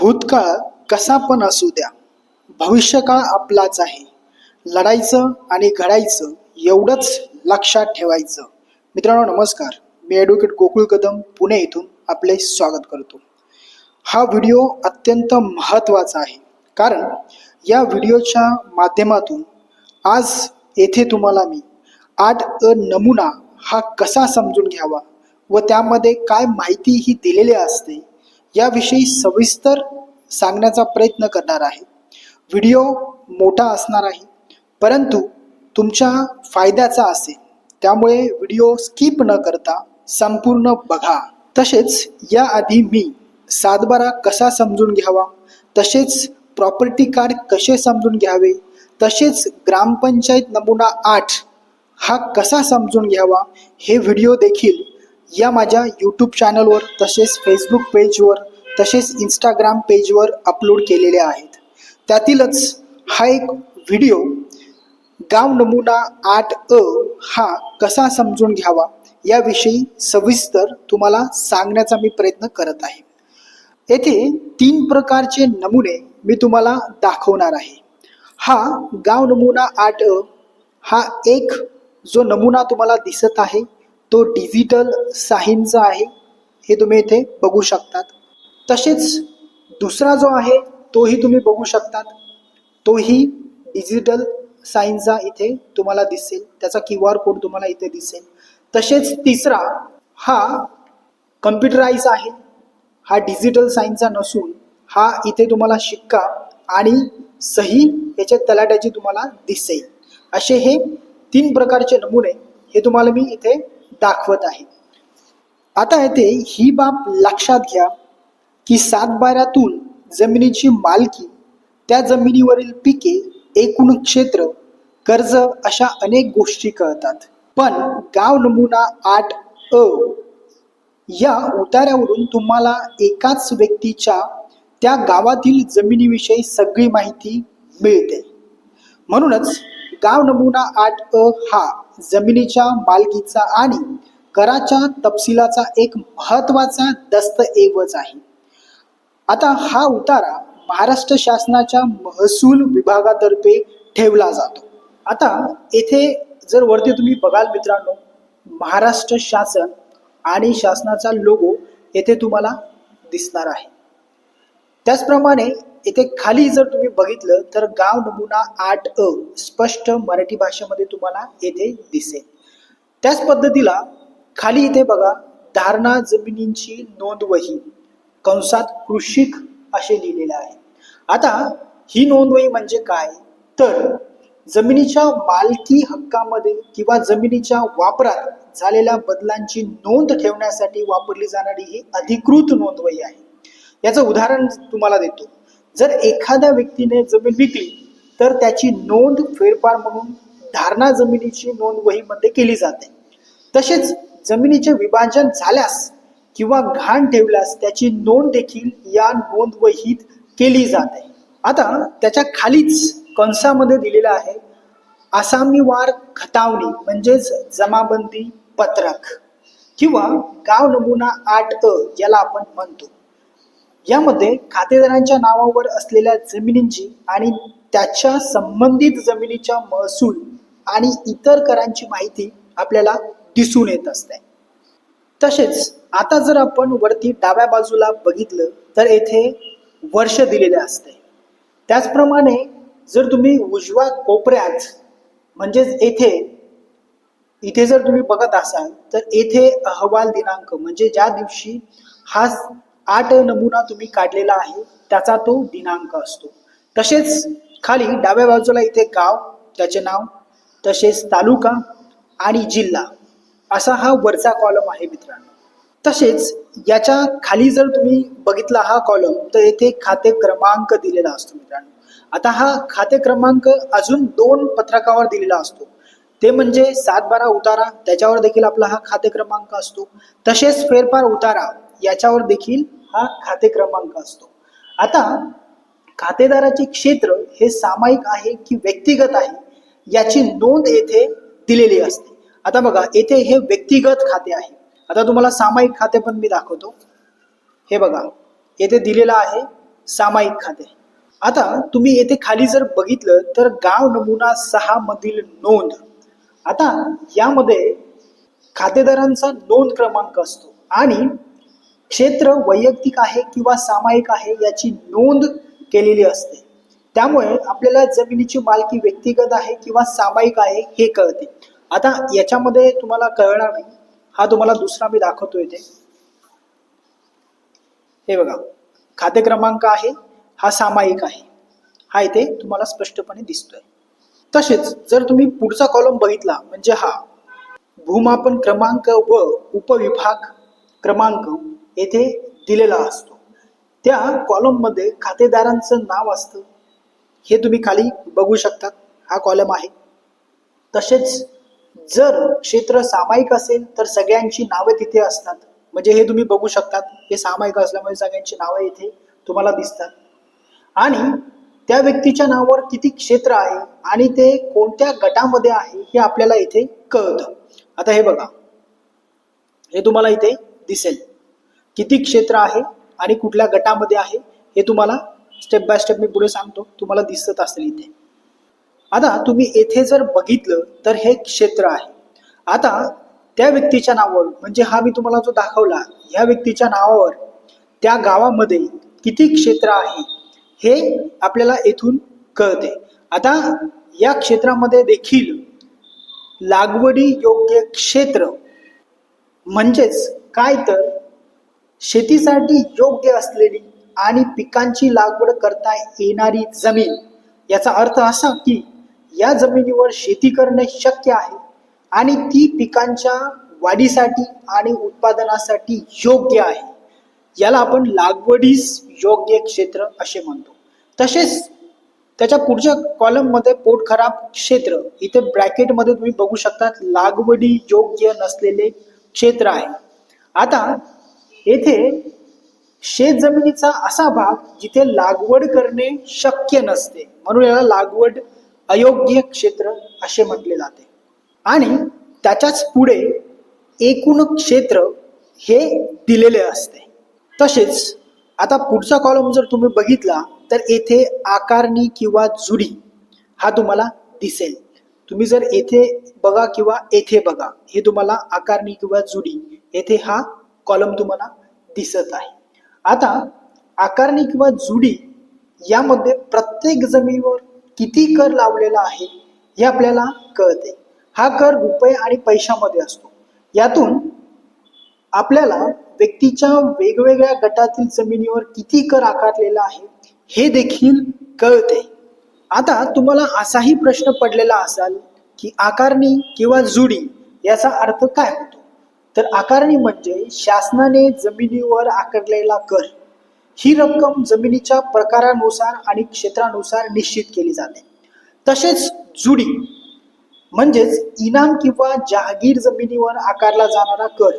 भूतकाळ कसा पण असू द्या भविष्यकाळ आपलाच आहे. लढायचं आणि घडायचं एवढंच लक्षात ठेवायचं. मित्रांनो नमस्कार. मी ॲडव्होकेट गोकुळ कदम पुणे इथून आपले स्वागत करतो. हा व्हिडिओ अत्यंत महत्त्वाचा आहे. कारण या व्हिडिओच्या माध्यमातून आज येथे तुम्हाला मी आठ अ नमुना हा कसा समजून घ्यावा व त्यामध्ये काय माहिती ही दिलेली असते याविषयी सविस्तर सांगण्याचा प्रयत्न करणार आहे. व्हिडिओ मोठा असणार आहे परंतु तुमच्या फायद्याचा असेल. त्यामुळे व्हिडिओ स्किप न करता संपूर्ण बघा. तसेच याआधी मी सातबारा कसा समजून घ्यावा तसेच प्रॉपर्टी कार्ड कसे समजून घ्यावे तसेच ग्रामपंचायत नमुना आठ हा कसा समजून घ्यावा हे व्हिडिओ देखील या माझ्या यूट्यूब चॅनलवर तसेच फेसबुक पेजवर तसेच इंस्टाग्राम पेजवर अपलोड केलेले आहेत. त्यातीलच हा एक व्हिडिओ गाव नमुना आठ अ हा कसा समजून घ्यावा याविषयी सविस्तर तुम्हाला सांगण्याचा मी प्रयत्न करत आहे. येथे तीन प्रकारचे नमुने मी तुम्हाला दाखवणार आहे. हा गाव नमुना आठ अ हा एक जो नमुना तुम्हाला दिसत आहे तो डिजिटल साहींचा आहे. हे तुम्ही इथे बघू शकतात. तसेच दुसरा जो आहे तोही तुम्ही बघू शकतात. तोही डिजिटल साईनचा इथे तुम्हाला दिसेल. त्याचा क्यू आर कोड तुम्हाला इथे दिसेल. तसेच तिसरा हा कम्प्युटराईज आहे. हा डिजिटल साईनचा नसून हा इथे तुम्हाला शिक्का आणि सही याच्या तलाट्याची तुम्हाला दिसेल. असे हे तीन प्रकारचे नमुने हे तुम्हाला मी इथे दाखवत आहे. आता येते ही बाब लक्षात घ्या. की सातबाऱ्यातून जमिनीची मालकी त्या जमिनीवरील पिके एकूण क्षेत्र कर्ज अशा अनेक गोष्टी कळतात. पण गाव नमुना आठ अ या उतार्यावरून तुम्हाला एकाच व्यक्तीच्या त्या गावातील जमिनीविषयी सगळी माहिती मिळते. म्हणूनच गाव नमुना आठ अ हा जमिनीच्या मालकीचा आणि कराच्या तपशिलाचा एक महत्त्वाचा दस्तऐवज आहे. आता हा उतारा महाराष्ट्र शासनाच्या महसूल विभागातर्फे ठेवला जातो. आता येथे जर वरती तुम्ही बघाल मित्रांनो महाराष्ट्र शासन आणि शासनाचा लोगो येथे तुम्हाला दिसणार आहे. त्याचप्रमाणे येथे खाली जर तुम्ही बघितलं तर गाव नमुना आठ अ स्पष्ट मराठी भाषेमध्ये तुम्हाला येथे दिसेल. त्याच पद्धतीला खाली इथे बघा धारणा जमिनींची नोंदवही कंसात कृषिक असे लिहिलेले आहे. आता ही नोंदवही म्हणजे काय? तर जमिनीच्या मालकी हक्कामध्ये किंवा जमिनीच्या वापरात झालेल्या बदलांची नोंद ठेवण्यासाठी वापरली जाणारी ही अधिकृत नोंदवही आहे. याचं उदाहरण तुम्हाला देतो. जर एखाद्या व्यक्तीने जमीन विकली तर त्याची नोंद फेरफार म्हणून धारणा जमिनीची नोंद वहीमध्ये केली जाते. तसेच जमिनीचे विभाजन झाल्यास किंवा घाण ठेवल्यास त्याची नोंद देखील या नोंद वहीत केली जाते. आता त्याच्या खालीच कंसामध्ये दिलेलं आहे आसामीवार खतावणी म्हणजेच जमाबंदी पत्रक किंवा गाव नमुना आठ अ याला आपण म्हणतो. यामध्ये खातेदारांच्या नावावर असलेल्या जमिनींची आणि त्याच्या संबंधित जमिनीच्या महसूल आणि इतर करांची माहिती आपल्याला दिसून येत असते. तसेच आता जर आपण वरती डाव्या बाजूला बघितलं तर येथे वर्ष दिलेले असते. त्याचप्रमाणे जर तुम्ही उजव्या कोपऱ्यात म्हणजेच येथे इथे जर तुम्ही बघत असाल तर येथे अहवाल दिनांक म्हणजे ज्या दिवशी हा आठ नमुना तुम्ही काढलेला आहे त्याचा तो दिनांक असतो. तसेच खाली डाव्या बाजूला इथे गाव त्याचे नाव तसेच तालुका आणि जिल्हा. असा हा वरचा कॉलम आहे मित्रांनो. तसेच याच्या खाली जर तुम्ही बघितला हा कॉलम तर येथे खाते क्रमांक दिलेला असतो मित्रांनो. आता हा खाते क्रमांक अजून दोन पत्रकावर दिलेला असतो. ते म्हणजे सात बारा उतारा त्याच्यावर देखील आपला हा खाते क्रमांक असतो. तसेच फेरफार उतारा याच्यावर देखील हा खाते क्रमांक असतो. आता खातेदाराचे क्षेत्र हे सामायिक आहे की व्यक्तिगत आहे याची नोंद येथे दिलेली असते. आता बघा येथे हे व्यक्तिगत खाते आहे. आता तुम्हाला सामायिक खाते पण मी दाखवतो. हे बघा येथे दिलेलं आहे सामायिक खाते. आता तुम्ही येथे खाली जर बघितलं तर गाव नमुना सहा मधील नोंद. आता यामध्ये खातेदारांचा नोंद क्रमांक असतो आणि क्षेत्र वैयक्तिक आहे किंवा सामायिक आहे याची नोंद केलेली असते. त्यामुळे आपल्याला जमिनीची मालकी व्यक्तिगत आहे किंवा सामायिक आहे हे कळते. आता याच्यामध्ये तुम्हाला कळणार नाही. हा तुम्हाला दुसरा मी दाखवतोय ते हे बघा खाते क्रमांक आहे हा सामायिक आहे. हा इथे तुम्हाला स्पष्टपणे दिसतोय. तसेच जर तुम्ही पुढचा कॉलम बघितला म्हणजे हा भूमापन क्रमांक व उपविभाग क्रमांक येथे दिलेला असतो. त्या कॉलममध्ये खातेदारांचं नाव असतं. हे तुम्ही खाली बघू शकतात. हा कॉलम आहे. तसेच जर क्षेत्र सामायिक असेल तर सगळ्यांची नावे तिथे असतात. म्हणजे हे तुम्ही बघू शकतात हे सामायिक असल्यामुळे सगळ्यांची नावे इथे तुम्हाला दिसतात. आणि त्या व्यक्तीच्या नावावर किती क्षेत्र आहे आणि ते कोणत्या गटामध्ये आहे हे आपल्याला इथे कळतं. आता हे बघा. हे तुम्हाला इथे दिसेल. किती क्षेत्र आहे आणि कुठल्या गटामध्ये आहे हे तुम्हाला स्टेप बाय स्टेप मी पुढे सांगतो. तुम्हाला दिसत असेल इथे. आता तुम्ही येथे जर बघितलं तर हे क्षेत्र आहे. आता त्या व्यक्तीच्या नावावर म्हणजे हा मी तुम्हाला जो दाखवला या व्यक्तीच्या नावावर त्या गावामध्ये किती क्षेत्र आहे हे आपल्याला येथून कळते. आता या क्षेत्रामध्ये देखील लागवडी योग्य क्षेत्र म्हणजेच काय तर? शेतीसाठी योग्य असलेली आणि पिकांची लागवड करता येणारी जमीन. याचा अर्थ असा की या जमिनीवर शेती करणे शक्य आहे आणि ती पिकांच्या वाढीसाठी आणि उत्पादनासाठी योग्य आहे. याला आपण लागवडीस योग्य क्षेत्र असे म्हणतो. तसेच त्याच्या पुढच्या कॉलममध्ये पोट खराब क्षेत्र इथे ब्रॅकेटमध्ये तुम्ही बघू शकता लागवडी योग्य नसलेले क्षेत्र आहे. आता येथे शेत जमिनीचा असा भाग जिथे लागवड करणे शक्य नसते. म्हणून याला लागवड अयोग्य क्षेत्र असे म्हटले जाते. आणि त्याच्याच पुढे एकूण क्षेत्र हे दिलेले असते. तसेच आता पुढचा कॉलम जर तुम्ही बघितला तर येथे आकारणी किंवा जुडी हा तुम्हाला दिसेल. तुम्ही जर येथे बघा किंवा येथे बघा हे तुम्हाला आकारणी किंवा जुडी येथे हा कॉलम तुम्हाला दिसत आहे. आता आकारणी किंवा जुडी यामध्ये प्रत्येक जमिनीवर किती कर लावलेला आहे हे आपल्याला कळते. हा कर रुपये आणि पैशामध्ये असतो. यातून आपल्याला व्यक्तीच्या वेगवेगळ्या गटातील जमिनीवर किती कर आकारलेला आहे हे देखील कळते. आता तुम्हाला असाही प्रश्न पडलेला असाल की आकारणी किंवा जुडी याचा अर्थ काय होतो? तर आकारणी म्हणजे शासनाने जमिनीवर आकारलेला कर. ही रक्कम जमिनीच्या प्रकारानुसार आणि क्षेत्रानुसार निश्चित केली जाते. तसेच जुडी म्हणजेच इनाम किंवा जहागीर जमिनीवर आकारला जाणारा कर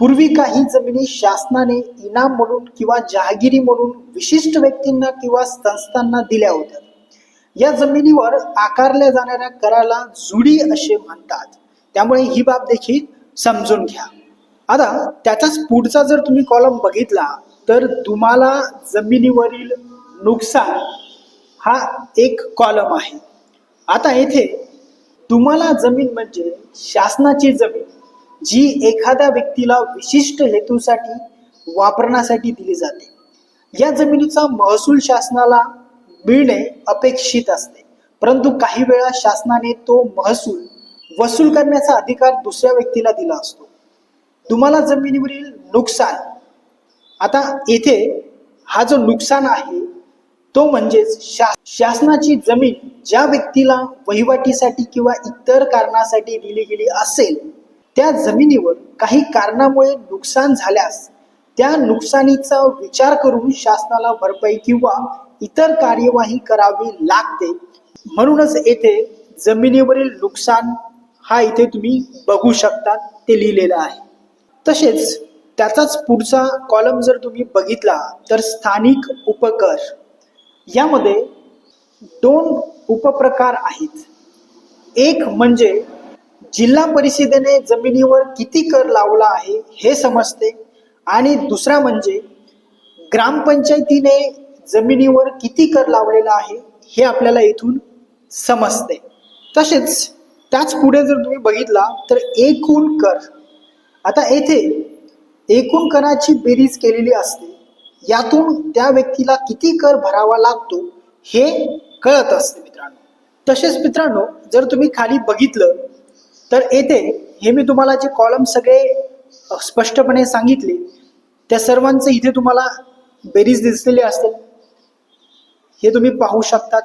पूर्वी काही जमिनी शासनाने इनाम म्हणून किंवा जहागिरी म्हणून विशिष्ट व्यक्तींना किंवा संस्थांना दिल्या होत्या. या जमिनीवर आकारल्या जाणाऱ्या कराला जुडी असे म्हणतात. त्यामुळे ही बाब देखील समजून घ्या. आता त्याचाच पुढचा जर तुम्ही कॉलम बघितला तर तुम्हाला जमिनीवरील नुकसान हा एक कॉलम आहे. आता येथे तुम्हाला जमीन म्हणजे शासनाची जमीन जी एखाद्या व्यक्तीला विशिष्ट हेतूसाठी वापरण्यासाठी दिली जाते. या जमिनीचा महसूल शासनाला मिळणे अपेक्षित असते. परंतु काही वेळा शासनाने तो महसूल वसूल करण्याचा अधिकार दुसऱ्या व्यक्तीला दिला असतो. तुम्हाला जमिनीवरील नुकसान आता येथे हा जो नुकसान आहे तो म्हणजेच शा शासनाची जमीन ज्या व्यक्तीला वहिवाटीसाठी किंवा इतर कारणासाठी दिली गेली असेल त्या जमिनीवर काही कारणामुळे नुकसान झाल्यास त्या नुकसानीचा विचार करून शासनाला भरपाई किंवा इतर कार्यवाही करावी लागते. म्हणूनच येथे जमिनीवरील नुकसान हा इथे तुम्ही बघू शकता ते लिहिलेलं आहे. तसेच त्याचाच पुढचा कॉलम जर तुम्ही बघितला तर स्थानिक उपकर. यामध्ये दोन उपप्रकार आहेत. एक म्हणजे जिल्हा परिषदेने जमिनीवर किती कर लावला आहे हे समजते आणि दुसरा म्हणजे ग्रामपंचायतीने जमिनीवर किती कर लावलेला आहे हे आपल्याला इथून समजते. तसेच त्याच पुढे जर तुम्ही बघितला तर एकूण कर. आता येथे एकूण कराची बेरीज केलेली असते यातून त्या व्यक्तीला किती कर भरावा लागतो हे कळत असते मित्रांनो. तसेच मित्रांनो जर तुम्ही खाली बघितलं तर येथे हे मी तुम्हाला जे कॉलम सगळे स्पष्टपणे सांगितले त्या सर्वांचे इथे तुम्हाला बेरीज दिसलेली असते हे तुम्ही पाहू शकतात.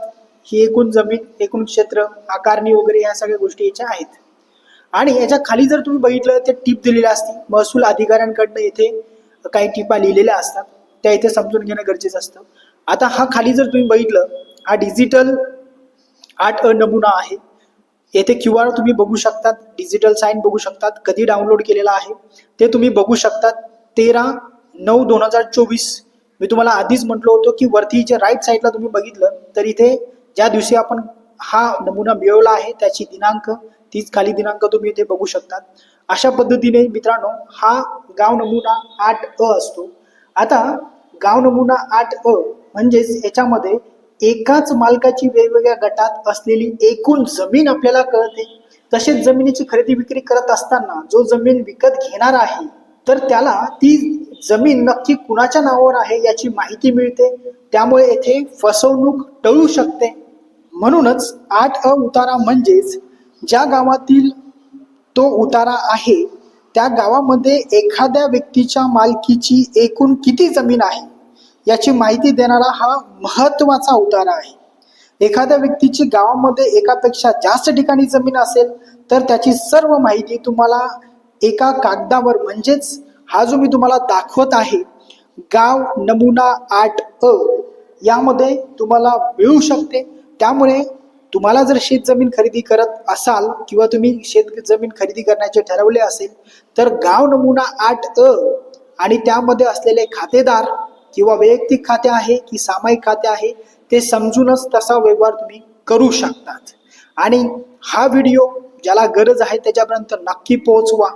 ही एकूण जमीन एकूण क्षेत्र आकारणी वगैरे या सगळ्या गोष्टी याच्या आहेत. आणि याच्या खाली जर तुम्ही बघितलं ते टीप दिलेल्या असतील. महसूल अधिकाऱ्यांकडनं इथे काही टिपा लिहिलेल्या असतात. त्या इथे समजून घेणं गरजेचं असतं. आता हा खाली जर तुम्ही बघितलं हा डिजिटल आठ अ नमुना आहे. येथे क्यू आर तुम्ही बघू शकतात. डिजिटल साईन बघू शकतात. कधी डाउनलोड केलेला आहे ते तुम्ही बघू शकतात. तेरा नऊ दोन हजार चोवीस. मी तुम्हाला आधीच म्हटलं होतं की वरती जे राईट साईडला तुम्ही बघितलं तर इथे ज्या दिवशी आपण हा नमुना मिळवला आहे त्याची दिनांक तीच खाली दिनांक तुम्ही इथे बघू शकतात. अशा पद्धतीने मित्रांनो हा गाव नमुना आठ अ असतो. आता गाव नमुना आठ अ म्हणजेच याच्यामध्ये एकाच मालकाची वेगवेगळ्या गटात असलेली एकूण जमीन आपल्याला कळते. तसेच जमिनीची खरेदी विक्री करत असताना जो जमीन विकत घेणार आहे तर त्याला ती जमीन नक्की कुणाच्या नावावर आहे याची माहिती मिळते. त्यामुळे येथे फसवणूक टळू शकते. म्हणूनच आठ अ उतारा म्हणजेच ज्या गावातील तो उतारा आहे त्या गावामध्ये एखाद्या व्यक्तीच्या मालकीची एकूण किती जमीन आहे याची माहिती देणारा हा महत्त्वाचा उतारा आहे. एखाद्या व्यक्तीची गावामध्ये एकापेक्षा जास्त ठिकाणी जमीन असेल तर त्याची सर्व माहिती तुम्हाला एका कागदावर म्हणजेच हा जो मी तुम्हाला दाखवत आहे गाव नमुना आठ अ यामध्ये तुम्हाला मिळू शकते. त्यामुळे तुम्हाला जर शेत जमीन खरेदी करत असाल किंवा तुम्ही शेत जमीन खरेदी करण्याचे ठरवले असेल तर गाव नमुना आठ अ आणि त्यामध्ये असलेले खातेदार किंवा वैयक्तिक खाते आहे की सामायिक खाते आहे ते समजूनच तसा व्यवहार तुम्ही करू शकतात. आणि हा व्हिडिओ ज्याला गरज आहे त्याच्यापर्यंत नक्की पोहोचवा.